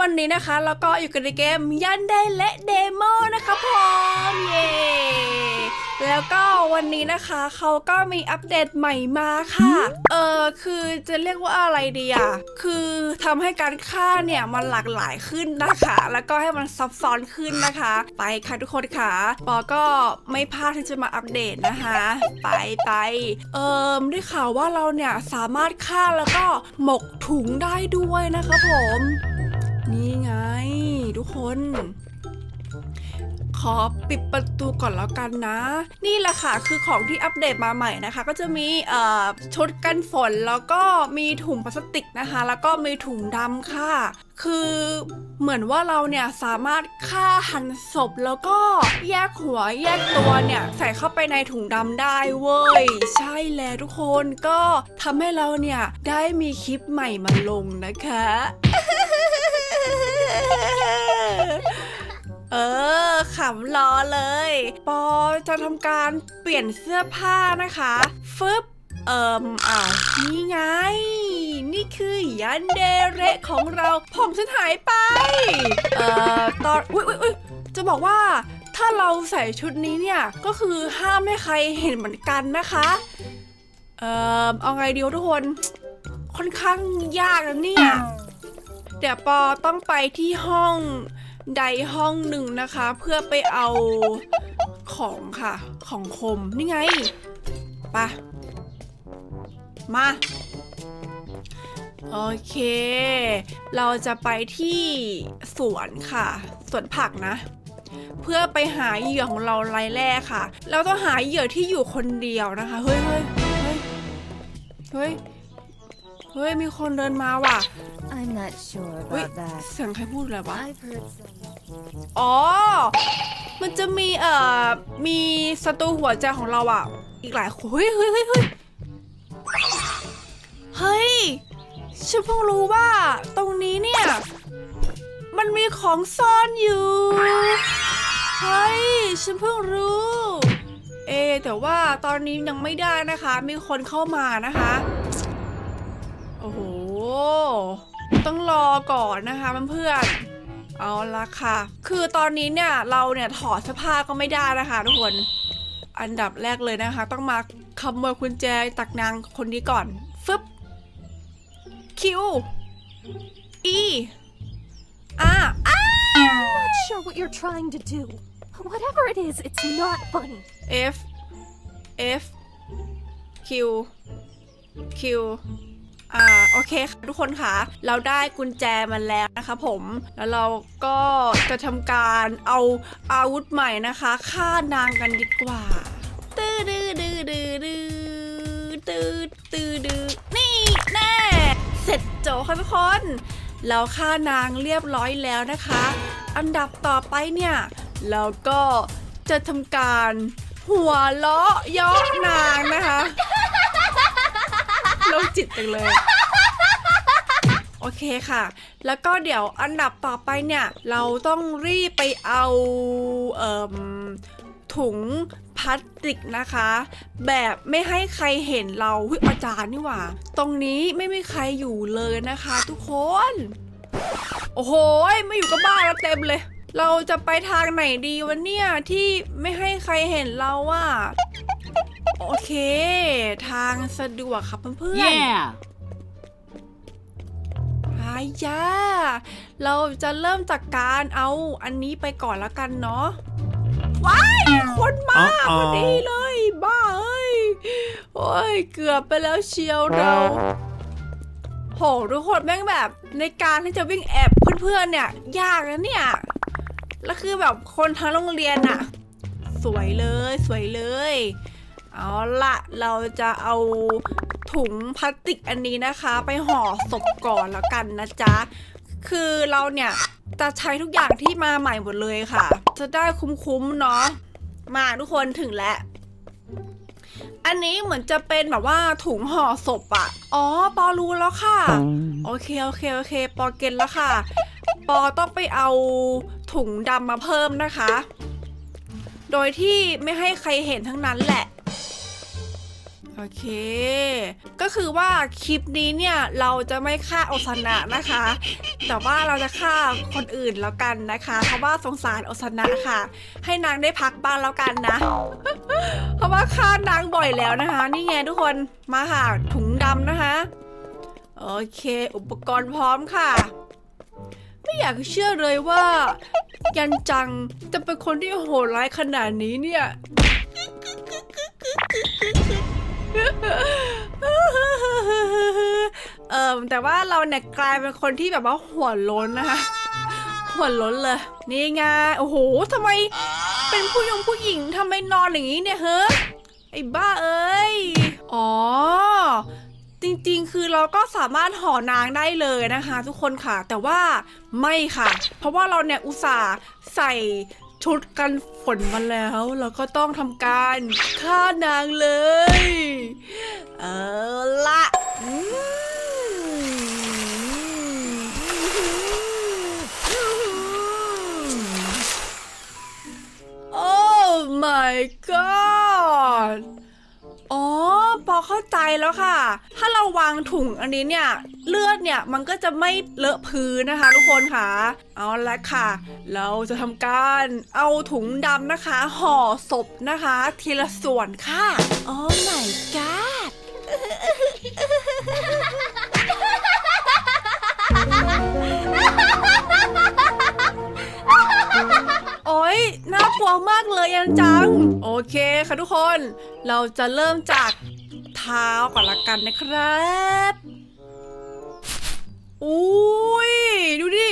วันนี้นะคะแล้วก็อยู่กันในเกมยันได้และเดโมนะคะผมเย้แล้วก็วันนี้นะคะเขาก็มีอัปเดตใหม่มาค่ะ เออคือจะเรียกว่าอะไรดีอะคือทำให้การฆ่าเนี่ยมันหลากหลายขึ้นนะคะ แล้วก็ให้มันซับซ้อนขึ้นนะคะ ไปค่ะทุกคนค่ะปอก็ไม่พลาดที่จะมาอัปเดตนะคะ ไปไปเอิมได้ข่าวว่าเราเนี่ยสามารถฆ่าแล้วก็หมกถุงได้ด้วยนะคะผม ทุกคน ขอปิดประตูก่อนแล้วกันนะ นี่แหละค่ะคือของที่อัปเดตมาใหม่นะคะ ก็จะมีชุดกันฝนแล้วก็มีถุงพลาสติกนะคะ แล้วก็มีถุงดำค่ะ คือเหมือนว่าเราเนี่ยสามารถฆ่าหันศพแล้วก็แยกหัวแยกตัวเนี่ยใส่เข้าไปในถุงดำได้เว้ย ใช่แล้วทุกคนก็ทำให้เราเนี่ยได้มีคลิปใหม่มาลงนะคะ เออขำรอเลย ปอจะทำการเปลี่ยนเสื้อผ้านะคะ ฟึบเอิมอ้านี่ไง นี่คือยันเดเระของเราผมฉันหายไป เอ่อ ตอน อุ้ยอุ้ยอุ้ยจะบอกว่าถ้าเราใส่ชุดนี้เนี่ย ก็คือห้ามให้ใครเห็นเหมือนกันนะคะ เอ่อ เอาไงดีวะทุกคน ค่อนข้างยากนะเนี่ย เดี๋ยวปอต้องไปที่ห้อง ใดห้องหนึ่งนะคะ เพื่อไปเอาของค่ะ ของคมนี่ไงไปะมาโอเค เราจะไปที่สวนค่ะ สวนผักนะ เพื่อไปหาเหยื่อของเรารายแรกค่ะ เราต้องหาเหยื่อที่อยู่คนเดียวนะคะ เฮ้ยเฮ้ยเฮ้ยเฮ้ย เฮ้ย มีคนเดินมาว่ะ I'm not sure เฮ้ย about that. เสียงใครพูดอะไรวะ I've heard some. อ๋อ มันจะมีเอ่อ มีศัตรูหัวใจของเราอะ อีกหลายคนเฮ้ยเฮ้ยเฮ้ยเฮ้ยเฮ้ย ฉันเพิ่งรู้ว่า ตรงนี้เนี่ย มันมีของซ่อนอยู่ เฮ้ย ฉันเพิ่งรู้ เอะแต่ว่าตอนนี้ยังไม่ได้นะคะ มีคนเข้ามานะคะ โอ้โห ต้องรอก่อนนะคะเพื่อนๆเอาละค่ะ คือตอนนี้เนี่ยเราเนี่ยถอดเสื้อผ้าก็ไม่ได้นะคะทุกคน อันดับแรกเลยนะคะ ต้องมาขโมยกุญแจตักนางคนนี้ก่อน ฟึบ คิว อีอ่าอ่า Not sure what you're trying to do. Whatever it is, it's not funny. F F Q Q อ่าโอเคค่ะทุกคนค่ะ เราได้กุญแจมันแล้วนะคะผมแล้วเราก็จะทำการเอาอาวุธใหม่นะคะฆ่านางกันดีกว่าตื้อดื้อดื้อดื้อดื้อตื้อตื้อดื้อนี่แน่เสร็จโจค่ะทุกคน เราฆ่านางเรียบร้อยแล้วนะคะ อันดับต่อไปเนี่ยเราก็จะทำการหัวเราะยาะนางนะคะ โรคจิตจังเลย โอเคค่ะ แล้วก็เดี๋ยวอันดับต่อไปเนี่ย เราต้องรีบไปเอาเอ่มถุงพลาสติกนะคะ แบบไม่ให้ใครเห็นเราวิอาจารย์นี่หว่า ตรงนี้ไม่มีใครอยู่เลยนะคะ ทุกคน โอ้โหไม่อยู่กับบ้านแล้วเต็มเลย เราจะไปทางไหนดีวะเนี่ยที่ไม่ให้ใครเห็นเราว่า โอเค ทางสะดวกครับเพื่อนๆ Yeah. อายาเราจะเริ่มจากการเอาอันนี้ไปก่อนแล้วกันเนาะ ว้าย คนมาอ๋อพอดีเลย บ้าเอ้ย โอ้ย เกือบไปแล้วเชียวเราโหทุกคนแม่งแบบในการที่จะวิ่งแอบเพื่อนๆเนี่ย ยากนะเนี่ย แล้วคือแบบคนทั้งโรงเรียนอะสวยเลยสวยเลย เอาละเราจะเอาถุงพลาสติกอันนี้นะคะ ไปห่อศพก่อนแล้วกันนะจ๊ะ คือเราเนี่ยจะใช้ทุกอย่างที่มาใหม่หมดเลยค่ะ จะได้คุ้มๆเนาะมาทุกคนถึงแล้วอันนี้เหมือนจะเป็นแบบว่าถุงห่อศพอะอ๋อ ปอรู้แล้วค่ะ โอเค โอเค โอเค ปอเก็นแล้วค่ะ ปอต้องไปเอาถุงดำมาเพิ่มนะคะ โดยที่ไม่ให้ใครเห็นทั้งนั้นแหละ โอเค ก็คือว่าคลิปนี้เนี่ยเราจะไม่ฆ่าโอซานะนะคะ แต่ว่าเราจะฆ่าคนอื่นแล้วกันนะคะ เพราะว่าสงสารโอซานะค่ะ ให้นางได้พักบ้างแล้วกันนะ เพราะว่าฆ่านางบ่อยแล้วนะคะ นี่ไงทุกคนมาค่ะถุงดำนะคะ โอเค อุปกรณ์พร้อมค่ะ ไม่อยากเชื่อเลยว่า ยันจังจะเป็นคนที่โหดร้ายขนาดนี้เนี่ย เออแต่ว่าเราเนี่ยกลายเป็นคนที่แบบว่าหัวล้นนะคะหัวล้นเลย นี่ไงโอ้โหทำไมเป็นผู้ยงผู้หญิงทำไมนอนอย่างนี้เนี่ยเฮ้ไอ้บ้าเอ้ยอ๋อจริงๆ คือเราก็สามารถห่อนางได้เลยนะคะ ทุกคนค่ะ แต่ว่าไม่ค่ะ เพราะว่าเราเนี่ยอุตส่าห์ใส่ ชุดกันฝนมาแล้วเราก็ต้องทำการฆ่านางเลย เออละโอ้ my god เข้าใจแล้วค่ะ ถ้าเราวางถุงอันนี้เนี่ยเลือดเนี่ยมันก็จะไม่เลอะพื้นนะคะ ทุกคนค่ะ เอาละค่ะ เราจะทำการเอาถุงดำนะคะ ห่อศพนะคะ ทีละส่วนค่ะโอ้ my god โอ๊ยน่ากลัวมากเลยยันจัง โอเคค่ะทุกคน เราจะเริ่มจาก เท้าก่อนละกันนะครับอุ้ยดูดิ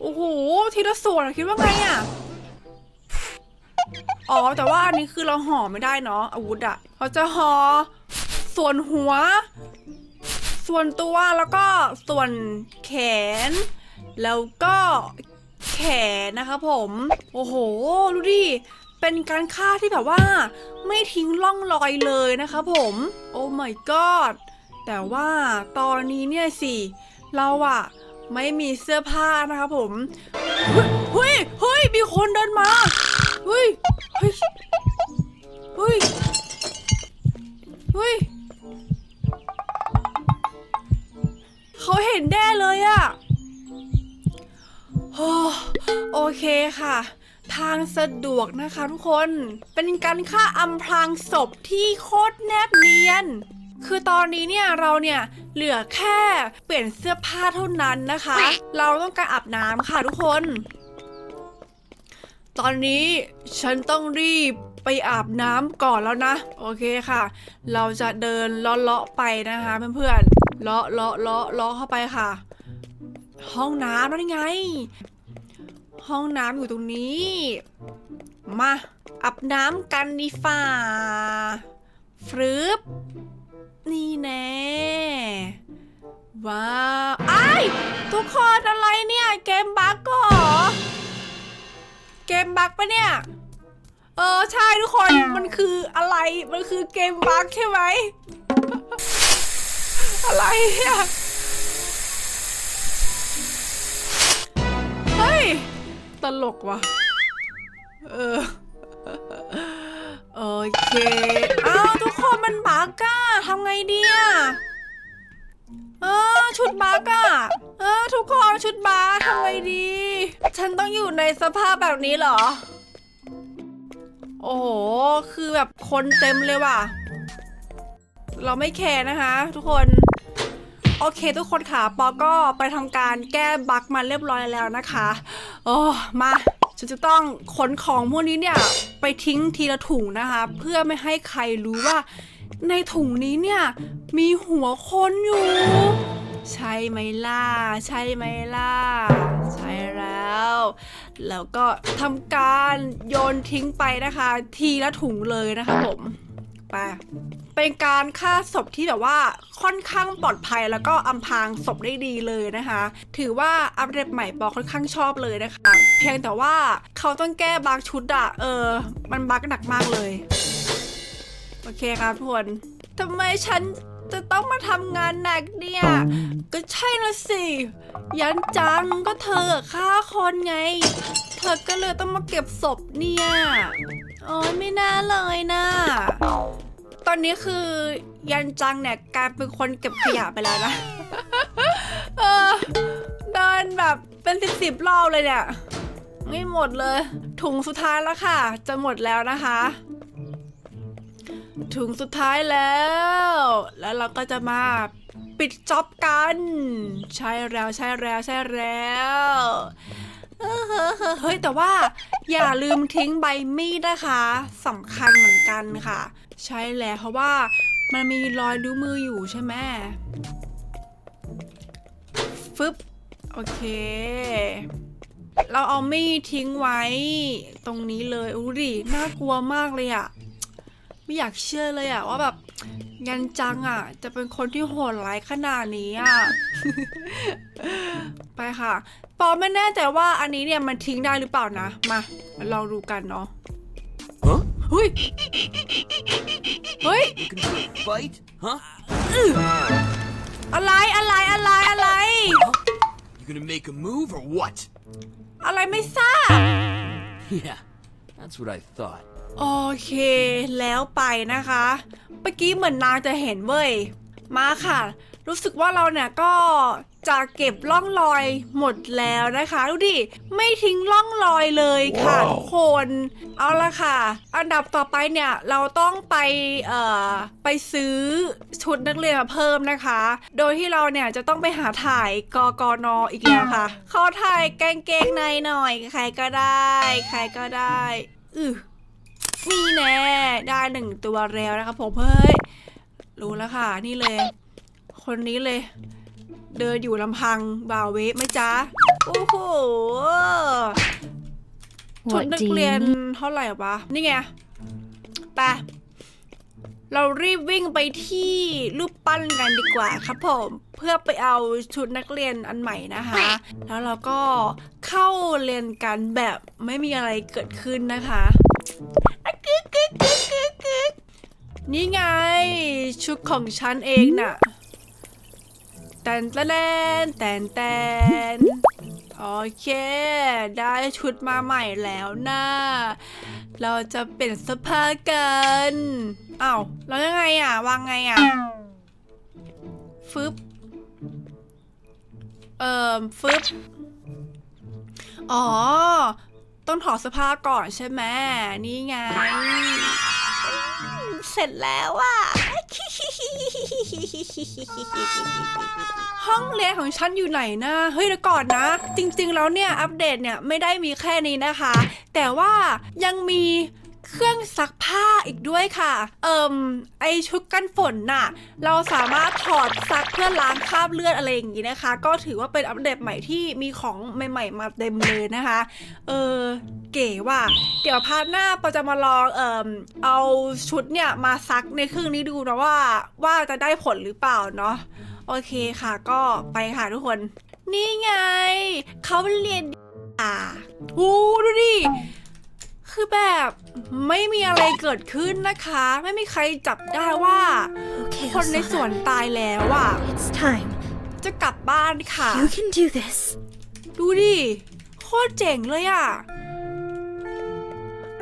โอ้โห ทีละส่วนคิดว่าไงอะ อ๋อ แต่ว่าอันนี้คือเราห่อไม่ได้เนาะอาวุธอะเราจะห่อส่วนหัว ส่วนตัวแล้วก็ส่วนแขน แล้วก็แขนนะคะผม โอ้โห ดูดิ เป็นการฆ่าที่แบบว่า ไม่ทิ้งร่องรอยเลยนะคะผมโอ้ my god แต่ว่าตอนนี้เนี่ยสิเราอะไม่มีเสื้อผ้านะคะผมเฮ้ยเฮ้ยมีคนเดินมาเฮ้ยเฮ้ยเฮ้ยเฮ้ยเขาเห็นแน่เลยอะโอ้โอเคค่ะ ทางสะดวกนะคะทุกคน เป็นการฆ่าอำพรางศพที่โคตรแนบเนียน คือตอนนี้เนี่ยเราเนี่ยเหลือแค่เปลี่ยนเสื้อผ้าเท่านั้นนะคะ เราต้องการอาบน้ำค่ะทุกคน ตอนนี้ฉันต้องรีบไปอาบน้ำก่อนแล้วนะ โอเคค่ะ เราจะเดินเลาะๆไปนะคะเพื่อนๆเลาะเลาะเลาะเลาะเข้าไปค่ะ ห้องน้ำนั่นไง ห้องน้ำอยู่ตรงนี้ มาอาบน้ำกันดีฝ่าฟรึบนี่แน่ว้าวไอ้ทุกคนอะไรเนี่ย เกมบั๊กก็เหรอเกมบั๊กปะเนี่ย เออ ใช่ทุกคนมันคืออะไรมันคือเกมบั๊กใช่ไหม อะไรเนี่ย เฮ้ย ตลกว่ะ เออ โอเค อ้าวทุกคนมันบักอะทำไงดีอะเออชุดบักอะเออทุกคนชุดบักทำไงดี ฉันต้องอยู่ในสภาพแบบนี้เหรอ โอ้โห คือแบบคนเต็มเลยว่ะ เราไม่แคร์นะคะ ทุกคน โอเค ทุกคนค่ะ ปอก็ไปทำการแก้บั๊กมาเรียบร้อยแล้วนะคะ โอ้มาฉันจะต้องขนของพวกนี้เนี่ย ไปทิ้งทีละถุงนะคะ เพื่อไม่ให้ใครรู้ว่า ในถุงนี้เนี่ย มีหัวคนอยู่ ใช่ไหมล่ะ ใช่ไหมล่ะ ใช่แล้ว แล้วก็ทำการโยนทิ้งไปนะคะ ทีละถุงเลยนะคะผม ไป เป็นการฆ่าศพที่แบบว่าค่อนข้างปลอดภัยแล้วก็อำพรางศพได้ดีเลยนะคะ ถือว่าอัปเดตใหม่ปอค่อนข้างชอบเลยนะคะ เพียงแต่ว่าเขาต้องแก้บั๊กชุดอะเออ มันบั๊กหนักมากเลย โอเคครับทุกคนทำไมฉันจะต้องมาทำงานหนักเนี่ย ก็ใช่นะสิ ยันจังก็เธอฆ่าคนไง เธอก็เลยต้องมาเก็บศพเนี่ยโอ้ยไม่น่าเลยนะตอนนี้คือยันจังเนี่ยกลายเป็นคนเก็บขยะไปแล้วนะเออเดินแบบเป็นสิบสิบรอบเลยเนี่ยไม่หมดเลย ถุงสุดท้ายแล้วค่ะ จะหมดแล้วนะคะ ถุงสุดท้ายแล้ว แล้วเราก็จะมาปิดจ็อบกัน ใช่แล้วใช่แล้วใช่แล้ว เฮ้เฮ้เฮ้ยแต่ว่าอย่าลืมทิ้งใบมีดนะคะสำคัญเหมือนกันค่ะ ใช่แล้วเพราะว่ามันมีรอยนิ้วมืออยู่ใช่ไหมฟึบโอเค เราเอามีดทิ้งไว้ ตรงนี้เลยอู้ดิน่ากลัวมากเลยอะไม่อยากเชื่อเลยอะว่าแบบยันจังอะจะเป็นคนที่โหดร้ายขนาดนี้อะไปค่ะ ปอไม่แน่ใจว่าอันนี้เนี่ยมันทิ้งได้หรือเปล่านะ มามาลองดูกันเนาะ Huh? เฮ้ย เฮ้ย You can do a fight? Huh? อะไร อะไร อะไร อะไร You gonna make a move or what? อะไรไม่ทราบ Yeah, that's what I thought. โอเค แล้วไปนะคะ เมื่อกี้เหมือนนางจะเห็นเว้ย มาค่ะ รู้สึกว่าเราเนี่ยก็จะเก็บร่องรอยหมดแล้วนะคะดูดิไม่ทิ้งร่องรอยเลยค่ะทุกคนเอาละค่ะ อันดับต่อไปเนี่ยเราต้องไปเอ่อไปซื้อชุดนักเรียนมาเพิ่มนะคะ โดยที่เราเนี่ยจะต้องไปหาถ่ายกกนอีกแล้วค่ะขอถ่ายกางเกงในหน่อย ใครก็ได้ ใครก็ได้อือนี่แน่ได้หนึ่งตัวแล้วนะครับผมเฮ้ยรู้แล้วค่ะนี่เลย คนนี้เลย เดินอยู่ลำพังบ่าวเวฟไหมจ๊ะ โอ้โหชุด What นัก do เรีย you น need? เท่าไหร่วะ นี่ไงไปเรารีบวิ่งไปที่รูปปั้นกันดีกว่าครับผมเพื่อไปเอาชุดนักเรียนอันใหม่นะคะ แล้วเราก็เข้าเรียนกันแบบไม่มีอะไรเกิดขึ้นนะคะอะกึกกึกกึกกึกกึกนี่ไง ชุดของฉันเองน่ะ แตนแตนแตนแตนโอเค ได้ชุดมาใหม่แล้วนะเราจะเปลี่ยนเสื้อผ้ากันอ้าวแล้วยังไงอะ วางไงอะ ฟึบ เอ่อ ฟึบ อ๋อ ต้องถอดเสื้อผ้าก่อนใช่ไหมนี่ไง เสร็จแล้วอะ ห้องเรียนของฉันอยู่ไหนนะเฮ้ยเดี๋ยวก่อนนะ จริง ๆ แล้วเนี่ยอัปเดตเนี่ยไม่ได้มีแค่นี้นะคะ แต่ว่ายังมี เครื่องซักผ้าอีกด้วยค่ะ เอิมไอชุดกันฝนน่ะ เราสามารถถอดซักเพื่อล้างคราบเลือดอะไรอย่างงี้นะคะ ก็ถือว่าเป็นอัปเดตใหม่ที่มีของใหม่ ๆ มาเต็มเลยนะคะ เออเก๋ว่ะเดี๋ยวพาร์ทหน้าปอจะมาลองเอ่มเอาชุดเนี่ยมาซักในเครื่องนี้ดูนะว่าว่าจะได้ผลหรือเปล่าเนาะโอเคค่ะก็ไปค่ะทุกคน นี่ไง เขาเรียนอ่าอู้ดูดิ คือแบบไม่มีอะไรเกิดขึ้นนะคะ ไม่มีใครจับได้ว่า Okay, คนในสวน Hosanna. ตายแล้วอะ It's time. จะกลับบ้านค่ะ You can do this. ดูดิ โคตรเจ๋งเลยอะ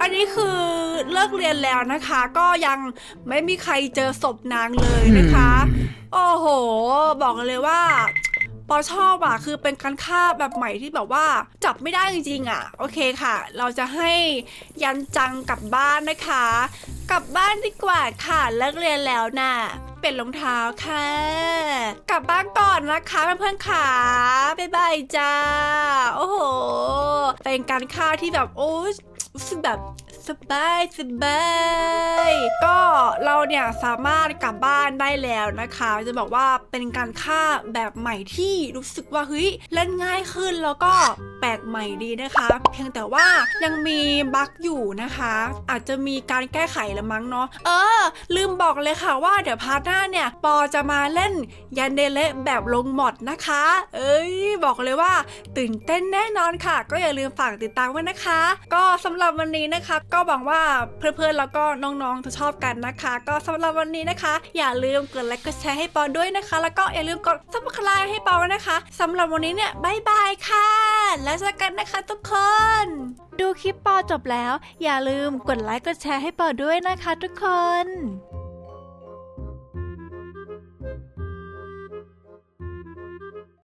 อันนี้คือเลิกเรียนแล้วนะคะ ก็ยังไม่มีใครเจอศพนางเลยนะคะ โอ้โห บอกเลยว่า ปอชอบอะคือเป็นการฆ่าแบบใหม่ที่แบบว่าจับไม่ได้จริงๆอะ โอเคค่ะ เราจะให้ยันจังกลับบ้านนะคะ กลับบ้านดีกว่าค่ะเลิกเรียนแล้วน่ะเป็นรองเท้าค่ะ กลับบ้านก่อนนะคะเพื่อนๆขาบ๊ายบายจ้า โอ้โห เป็นการฆ่าที่แบบโอ้รู้สึกแบบ สบายสบายก็เราเนี่ยสามารถกลับบ้านได้แล้วนะคะ จะบอกว่าเป็นการฆ่าแบบใหม่ที่รู้สึกว่าเฮ้ยเล่นง่ายขึ้นแล้วก็แปลกใหม่ดีนะคะ เพียงแต่ว่ายังมีบั๊กอยู่นะคะ อาจจะมีการแก้ไขละมั้งเนาะเออ ลืมบอกเลยค่ะว่าเดี๋ยวพาร์ทหน้าเนี่ย ปอจะมาเล่นยันเดเละแบบลงหมดนะคะ เอ้ย บอกเลยว่า ตื่นเต้นแน่นอนค่ะ ก็อย่าลืมฝากติดตามไว้นะคะ ก็สำหรับวันนี้นะคะก็หวังว่าเพื่อนๆแล้วก็น้องๆจะชอบกันนะคะ ก็สำหรับวันนี้นะคะ อย่าลืมกดไลค์กดแชร์ให้ปอด้วยนะคะ แล้วก็อย่าลืมกดซับสไครต์ให้ปอนะคะสำหรับวันนี้เนี่ยบายบายค่ะ แล้วเจอกันนะคะทุกคน ดูคลิปปอจบแล้ว อย่าลืมกดไลค์กดแชร์ให้ปอด้วยนะคะ ทุกคน